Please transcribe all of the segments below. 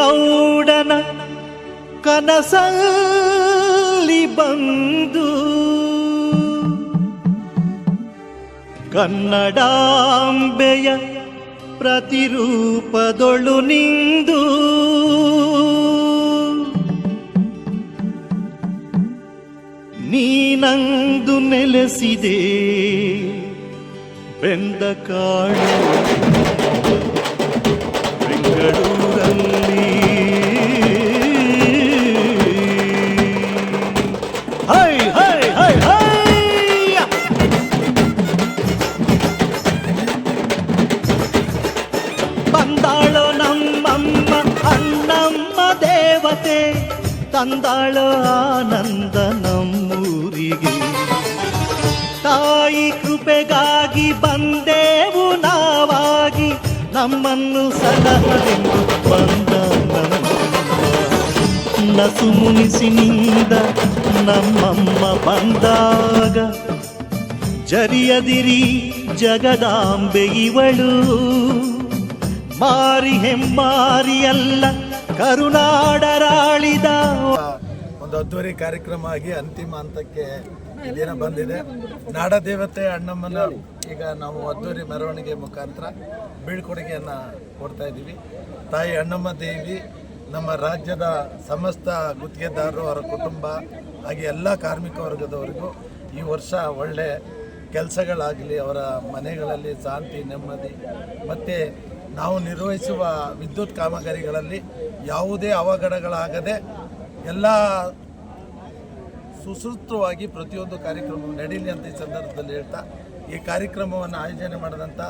ಗೌಡನ ಕನಸಲ್ಲಿ ಬಂದು ಕನ್ನಡಾಂಬೆಯ ಪ್ರತಿರೂಪದೊಳು ನಿಂದು. ನೀನಂದು ನೆಲೆಸಿದೆ ಬೆಂದ ಕಾಡು. ದೇವತೆ ತಂದಾಳೋ ಆನಂದ ನಮ್ಮೂರಿಗೆ ತಾಯಿ ಕೃಪೆಗಾಗಿ ಬಂದೇವು ನಾವಾಗಿ, ನಮ್ಮನ್ನು ಸಲಹದೆಂದು ಬಂದ ನಸು ಮುನಿಸಿನಿಂದ ನಮ್ಮಮ್ಮ ಬಂದಾಗ, ಜರಿಯದಿರಿ ಜಗದಾಂಬೆ ಇವಳು. ಮಾರಿ ಹೆಮ್ಮಾರಿಯಲ್ಲ ಕರುನಾಡರಾಳಿದ ಒಂದು ಅದ್ದೂರಿ ಕಾರ್ಯಕ್ರಮ ಆಗಿ ಅಂತಿಮ ಹಂತಕ್ಕೆ ದಿನ ಬಂದಿದೆ. ನಾಡ ದೇವತೆ ಅಣ್ಣಮ್ಮನ ಈಗ ನಾವು ಅದ್ದೂರಿ ಮೆರವಣಿಗೆ ಮುಖಾಂತರ ಬೀಳ್ಕೊಡುಗೆಯನ್ನು ಕೊಡ್ತಾ ಇದ್ದೀವಿ. ತಾಯಿ ಅಣ್ಣಮ್ಮ ದೇವಿ, ನಮ್ಮ ರಾಜ್ಯದ ಸಮಸ್ತ ಗುತ್ತಿಗೆದಾರರು, ಅವರ ಕುಟುಂಬ, ಹಾಗೆ ಎಲ್ಲ ಕಾರ್ಮಿಕ ವರ್ಗದವರಿಗೂ ಈ ವರ್ಷ ಒಳ್ಳೆ ಕೆಲಸಗಳಾಗಲಿ, ಅವರ ಮನೆಗಳಲ್ಲಿ ಶಾಂತಿ, ನೆಮ್ಮದಿ, ಮತ್ತು ನಾವು ನಿರ್ವಹಿಸುವ ವಿದ್ಯುತ್ ಕಾಮಗಾರಿಗಳಲ್ಲಿ ಯಾವುದೇ ಅವಘಡಗಳಾಗದೆ ಎಲ್ಲ ಸುಸೂತ್ರವಾಗಿ ಪ್ರತಿಯೊಂದು ಕಾರ್ಯಕ್ರಮ ನಡೀಲಿ ಅಂತ ಈ ಸಂದರ್ಭದಲ್ಲಿ ಹೇಳ್ತಾ ಈ ಕಾರ್ಯಕ್ರಮವನ್ನು ಆಯೋಜನೆ ಮಾಡಿದಂಥ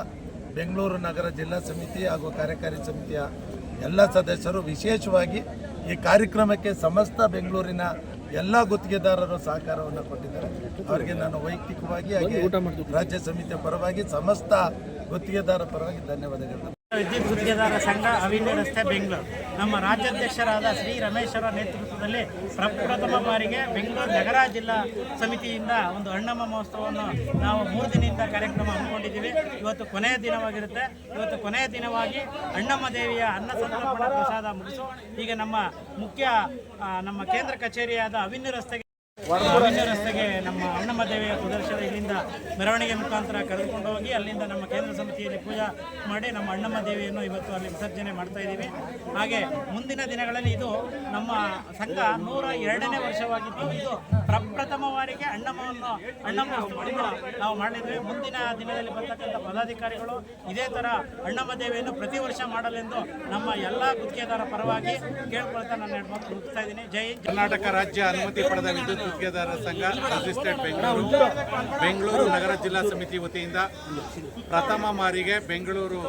ಬೆಂಗಳೂರು ನಗರ ಜಿಲ್ಲಾ ಸಮಿತಿ ಹಾಗೂ ಕಾರ್ಯಕಾರಿ ಸಮಿತಿಯ ಎಲ್ಲ ಸದಸ್ಯರು ವಿಶೇಷವಾಗಿ ಈ ಕಾರ್ಯಕ್ರಮಕ್ಕೆ ಸಮಸ್ತ ಬೆಂಗಳೂರಿನ ಎಲ್ಲ ಗುತ್ತಿಗೆದಾರರು ಸಹಕಾರವನ್ನು ಕೊಟ್ಟಿದ್ದಾರೆ. ಅವರಿಗೆ ನಾನು ವೈಯಕ್ತಿಕವಾಗಿ ಹಾಗೆ ರಾಜ್ಯ ಸಮಿತಿಯ ಪರವಾಗಿ ಸಮಸ್ತ ಗುತ್ತಿಗೆದಾರರ ಪರವಾಗಿ ಧನ್ಯವಾದಗಳು. ವಿದ್ಯುತ್ ಗುತ್ತಿಗೆದಾರ ಸಂಘ ಅವಿನ್ಯ ರಸ್ತೆ, ಬೆಂಗಳೂರು. ನಮ್ಮ ರಾಜ್ಯಾಧ್ಯಕ್ಷರಾದ ಶ್ರೀ ರಮೇಶ್ ಅವರ ನೇತೃತ್ವದಲ್ಲಿ ಪ್ರಪ್ರಥಮ ಬಾರಿಗೆ ಬೆಂಗಳೂರು ನಗರ ಜಿಲ್ಲಾ ಸಮಿತಿಯಿಂದ ಒಂದು ಅಣ್ಣಮ್ಮ ಮಹೋತ್ಸವವನ್ನು ನಾವು ಮೂರು ದಿನದಿಂದ ಕಾರ್ಯಕ್ರಮ ಹಮ್ಮಿಕೊಂಡಿದ್ದೀವಿ. ಇವತ್ತು ಕೊನೆಯ ದಿನವಾಗಿರುತ್ತೆ. ಇವತ್ತು ಕೊನೆಯ ದಿನವಾಗಿ ಅಣ್ಣಮ್ಮ ದೇವಿಯ ಅನ್ನ ಸಂತರ್ಪಣಾ ಪ್ರಸಾದ ಮುಗಿಸು. ಈಗ ನಮ್ಮ ಮುಖ್ಯ ನಮ್ಮ ಕೇಂದ್ರ ಕಚೇರಿಯಾದ ಅವಿನ್ಯ ರಸ್ತೆಗೆ ಅವಿನ್ಯ ರಸ್ತೆಗೆ ನಮ್ಮ ಅಣ್ಣಮ್ಮ ದೇವಿಯ ಸುದರ್ಶನ ಇಲ್ಲಿಂದ ಮೆರವಣಿಗೆ ಮುಖಾಂತರ ಕರೆದುಕೊಂಡು ಹೋಗಿ, ಅಲ್ಲಿಂದ ನಮ್ಮ ಕೇಂದ್ರ ಸಮಿತಿಯಲ್ಲಿ ಪೂಜಾ ಮಾಡಿ ನಮ್ಮ ಅಣ್ಣಮ್ಮ ದೇವಿಯನ್ನು ಇವತ್ತು ಅಲ್ಲಿ ವಿಸರ್ಜನೆ ಮಾಡ್ತಾ ಇದ್ದೀವಿ. ಹಾಗೆ ಮುಂದಿನ ದಿನಗಳಲ್ಲಿ ಇದು ನಮ್ಮ ಸಂಘ ನೂರ ಎರಡನೇ ವರ್ಷವಾಗಿದ್ದು, ಇದು ಪ್ರಪ್ರಥಮವಾರಿಗೆ ಅಣ್ಣಮ್ಮವನ್ನು, ಅಣ್ಣಮ್ಮ ನಾವು ಮಾಡಿದ್ವಿ. ಮುಂದಿನ ದಿನದಲ್ಲಿ ಬರ್ತಕ್ಕಂಥ ಪದಾಧಿಕಾರಿಗಳು ಇದೇ ಥರ ಅಣ್ಣಮ್ಮ ದೇವಿಯನ್ನು ಪ್ರತಿ ವರ್ಷ ಮಾಡಲೆಂದು ನಮ್ಮ ಎಲ್ಲ ಗುತ್ತಿಗೆದಾರ ಪರವಾಗಿ ಕೇಳ್ಕೊಳ್ತಾ ನಾನು ಎರಡು ಮಾತು ಮುಗಿಸ್ತಾ ಇದ್ದೀನಿ. ಜೈ ಜೈ ಕರ್ನಾಟಕ ರಾಜ್ಯ ಅನುಮತಿ ಪಡೆದ ವಿದ್ಯುತ್ ಗುತ್ತಿಗೆದಾರರ ಸಂಘ ಅಸಿಸ್ಟೆಂಟ್ ಬೆಂಗಳೂರು ಬೆಂಗಳೂರು ನಗರ ಜಿಲ್ಲಾ ಸಮಿತಿ ವತಿಯಿಂದ ಪ್ರಥಮ ಮಾರಿಗೆ ಬೆಂಗಳೂರು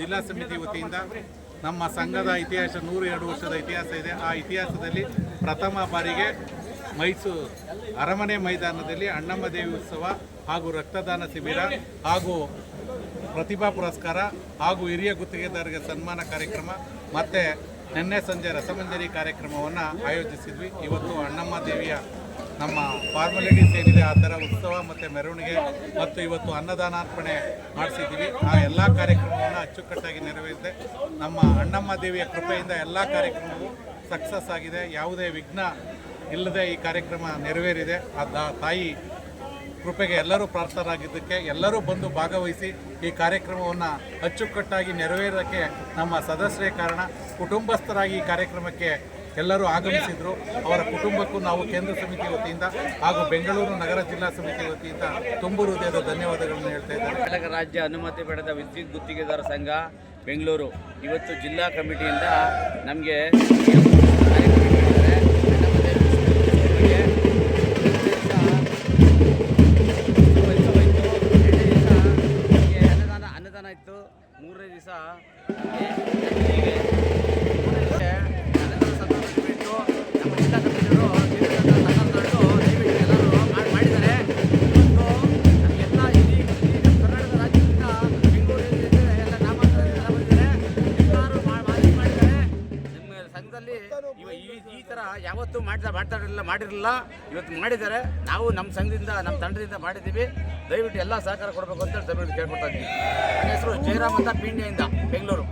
ಜಿಲ್ಲಾ ಸಮಿತಿ ವತಿಯಿಂದ ನಮ್ಮ ಸಂಘದ ಇತಿಹಾಸ ನೂರು ಎರಡು ವರ್ಷದ ಇತಿಹಾಸ ಇದೆ. ಆ ಇತಿಹಾಸದಲ್ಲಿ ಪ್ರಥಮ ಬಾರಿಗೆ ಮೈಸೂರು ಅರಮನೆ ಮೈದಾನದಲ್ಲಿ ಅಣ್ಣಮ್ಮ ದೇವಿ ಉತ್ಸವ ಹಾಗೂ ರಕ್ತದಾನ ಶಿಬಿರ ಹಾಗೂ ಪ್ರತಿಭಾ ಪುರಸ್ಕಾರ ಹಾಗೂ ಹಿರಿಯ ಗುತ್ತಿಗೆದಾರರಿಗೆ ಸನ್ಮಾನ ಕಾರ್ಯಕ್ರಮ ಮತ್ತು ನಿನ್ನೆ ಸಂಜೆ ರಸಮಂಜರಿ ಕಾರ್ಯಕ್ರಮವನ್ನು ಆಯೋಜಿಸಿದ್ವಿ. ಇವತ್ತು ಅಣ್ಣಮ್ಮ ದೇವಿಯ ನಮ್ಮ ಫಾರ್ಮಾಲಿಟೀಸ್ ಏನಿದೆ, ಆ ಥರ ಉತ್ಸವ ಮತ್ತು ಮೆರವಣಿಗೆ ಮತ್ತು ಇವತ್ತು ಅನ್ನದಾನಾರ್ಪಣೆ ಮಾಡಿಸಿದ್ದೀವಿ. ಆ ಎಲ್ಲ ಕಾರ್ಯಕ್ರಮವನ್ನು ಅಚ್ಚುಕಟ್ಟಾಗಿ ನೆರವೇರಿದೆ ನಮ್ಮ ಅಣ್ಣಮ್ಮ ದೇವಿಯ ಕೃಪೆಯಿಂದ ಎಲ್ಲ ಕಾರ್ಯಕ್ರಮವು ಸಕ್ಸಸ್ ಆಗಿದೆ. ಯಾವುದೇ ವಿಘ್ನ ಇಲ್ಲದೆ ಈ ಕಾರ್ಯಕ್ರಮ ನೆರವೇರಿದೆ. ಆ ತಾಯಿ ಕೃಪೆಗೆ ಎಲ್ಲರೂ ಪ್ರಾರ್ಥರಾಗಿದ್ದಕ್ಕೆ ಎಲ್ಲರೂ ಬಂದು ಭಾಗವಹಿಸಿ ಈ ಕಾರ್ಯಕ್ರಮವನ್ನು ಅಚ್ಚುಕಟ್ಟಾಗಿ ನೆರವೇರೋಕ್ಕೆ ನಮ್ಮ ಸದಸ್ಯರೇ ಕಾರಣ. ಕುಟುಂಬಸ್ಥರಾಗಿ ಈ ಕಾರ್ಯಕ್ರಮಕ್ಕೆ ಎಲ್ಲರೂ ಆಗಮಿಸಿದರು. ಅವರ ಕುಟುಂಬಕ್ಕೂ ನಾವು ಕೇಂದ್ರ ಸಮಿತಿ ವತಿಯಿಂದ ಹಾಗೂ ಬೆಂಗಳೂರು ನಗರ ಜಿಲ್ಲಾ ಸಮಿತಿ ವತಿಯಿಂದ ತುಂಬು ಹೃದಯದ ಧನ್ಯವಾದಗಳನ್ನು ಹೇಳ್ತಾ ಇದ್ದಾರೆ ಕರ್ನಾಟಕ ರಾಜ್ಯ ಅನುಮತಿ ಪಡೆದ ವಿದ್ಯುತ್ ಗುತ್ತಿಗೆದಾರ ಸಂಘ, ಬೆಂಗಳೂರು. ಇವತ್ತು ಜಿಲ್ಲಾ ಕಮಿಟಿಯಿಂದ ನಮಗೆ ಯಾವತ್ತೂ ಮಾಡ್ತಾ ಮಾಡ್ತಾ ಇರಲಿಲ್ಲ ಮಾಡಿರಲಿಲ್ಲ. ಇವತ್ತು ಮಾಡಿದ್ದಾರೆ. ನಾವು ನಮ್ಮ ಸಂಘದಿಂದ, ನಮ್ಮ ತಂಡದಿಂದ ಮಾಡಿದ್ದೀವಿ. ದಯವಿಟ್ಟು ಎಲ್ಲ ಸಹಕಾರ ಕೊಡಬೇಕು ಅಂತ ದಯವಿಟ್ಟು ಕೇಳ್ಕೊಳ್ತಾ ಇದ್ದೀವಿ ನನ್ನ ಹೆಸರು ಜಯರಾಮ್ ಅಂತ ಪೀಣ್ಯದಿಂದ ಬೆಂಗಳೂರು.